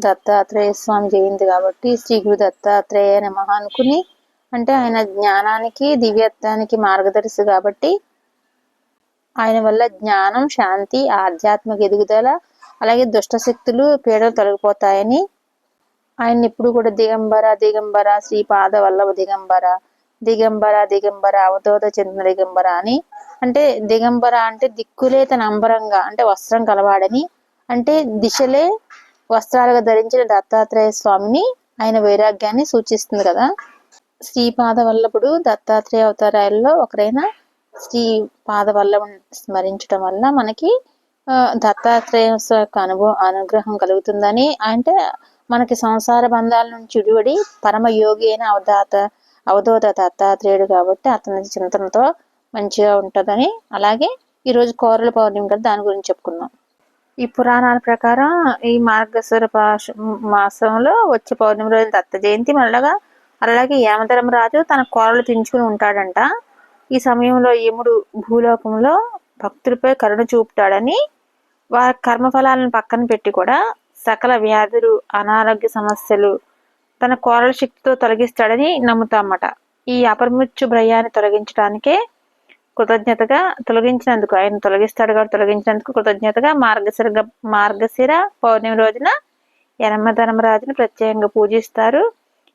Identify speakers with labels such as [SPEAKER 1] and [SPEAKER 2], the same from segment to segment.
[SPEAKER 1] దత్తాత్రేయ స్వామి జయంతి కాబట్టి శ్రీ గురు దత్తాత్రేయ నమ అనుకుని అంటే ఆయన జ్ఞానానికి దివ్యత్వానికి మార్గదర్శి కాబట్టి ఆయన వల్ల జ్ఞానం శాంతి ఆధ్యాత్మిక ఎదుగుదల అలాగే దుష్ట శక్తులు పీడలు తొలగిపోతాయని ఆయన ఎప్పుడు కూడా దిగంబర దిగంబర శ్రీపాద వల్లభ దిగంబర దిగంబర దిగంబర అవధోత చెందిన దిగంబర అని అంటే దిగంబర అంటే దిక్కులే తన అంబరంగా అంటే వస్త్రం కలవాడని అంటే దిశలే వస్త్రాలుగా ధరించిన దత్తాత్రేయ స్వామిని ఆయన వైరాగ్యాన్ని సూచిస్తుంది కదా. శ్రీపాద వల్లభుడు దత్తాత్రేయ అవతారాల్లో ఒకరైన శ్రీ పాద వల్లభుని స్మరించడం వల్ల మనకి దత్తాత్రేయ యొక్క అనుభవం అనుగ్రహం కలుగుతుందని. అంటే మనకి సంసార బంధాల నుంచి విడివడి పరమ యోగి అయిన అవధాత అవధూత దత్తాత్రేయుడు కాబట్టి అతని చింతనతో మంచిగా ఉంటుందని. అలాగే ఈరోజు కోరల పౌర్ణమి కదా దాని గురించి చెప్పుకుందాం. ఈ పురాణాల ప్రకారం ఈ మార్గశిర మాసంలో వచ్చే పౌర్ణమి రోజు దత్త జయంతి మళ్ళగా అలాగే యమధర్మరాజు తన కోరలు తెంచుకుని ఉంటాడంట. ఈ సమయంలో యముడు భూలోకంలో భక్తులపై కరుణ చూపుతాడని వారి కర్మఫలాలను పక్కన పెట్టి కూడా సకల వ్యాధులు అనారోగ్య సమస్యలు తన కోరల శక్తితో తొలగిస్తాడని నమ్ముతామట. ఈ అపరిమృత్యు భయాన్ని తొలగించడానికే కృతజ్ఞతగా తొలగించినందుకు ఆయన తొలగిస్తాడు కాబట్టి తొలగించినందుకు కృతజ్ఞతగా మార్గశిర మార్గశిర పౌర్ణమి రోజున యనమధర్మరాజుని ప్రత్యేకంగా పూజిస్తారు.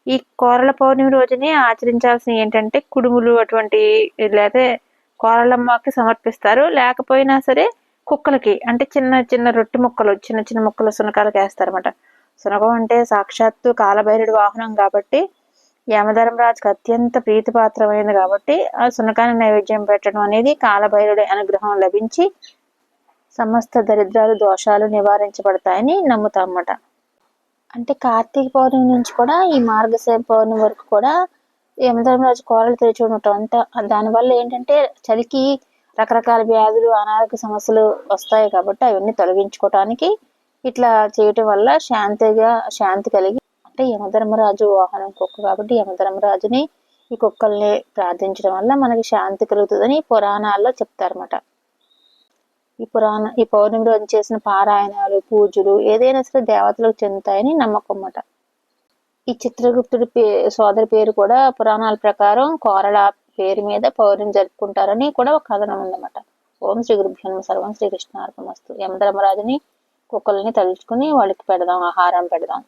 [SPEAKER 1] ఈ కోరల పౌర్ణమి రోజుని ఆచరించాల్సిన ఏంటంటే కుడుములు అటువంటి లేదా కోరలమ్మకి సమర్పిస్తారు. లేకపోయినా సరే కుక్కలకి అంటే చిన్న చిన్న రొట్టె ముక్కలు చిన్న చిన్న ముక్కలు సునకాలకు వేస్తారన్నమాట సునకం అంటే సాక్షాత్తు కాలభైరుడు వాహనం కాబట్టి యమధర్మరాజుకు అత్యంత ప్రీతిపాత్రమైనది కాబట్టి ఆ సునకాన్ని నైవేద్యం పెట్టడం అనేది కాలభైరుడి అనుగ్రహం లభించి సమస్త దరిద్రాలు దోషాలు నివారించబడతాయని నమ్ముతామట అంటే కార్తీక పౌర్ణమి నుంచి కూడా ఈ మార్గశిర పౌర్ణమి వరకు కూడా యమధర్మరాజు కోరలు తెరిచి ఉండటం అంతా దానివల్ల ఏంటంటే చలికి రకరకాల వ్యాధులు అనారోగ్య సమస్యలు వస్తాయి కాబట్టి అవన్నీ తొలగించుకోవటానికి ఇట్లా చేయటం వల్ల శాంతిగా శాంతి కలిగి అంటే యమధర్మరాజు వాహనం కుక్క కాబట్టి యమధర్మరాజుని ఈ కుక్కల్ని ప్రార్థించడం వల్ల మనకి శాంతి కలుగుతుందని పురాణాల్లో చెప్తారన్నమాట. ఈ పురాణ ఈ పౌర్ణమి రోజు చేసిన పారాయణాలు పూజలు ఏదైనా సరే దేవతలకు చెందుతాయని నమ్మకం అన్నమాట. ఈ చిత్రగుప్తుడి పే సోదరి పేరు కూడా పురాణాల ప్రకారం కోరల పేరు మీద పౌర్ణమి జరుపుకుంటారని కూడా ఒక కథనం ఉందన్నమాట. ఓం శ్రీ గురుభ్యం సర్వం శ్రీకృష్ణ అర్పణమస్తు యమధర్మరాజుని కుక్కల్ని తలుచుకుని వాళ్ళకి పెడదాం ఆహారం పెడదాం.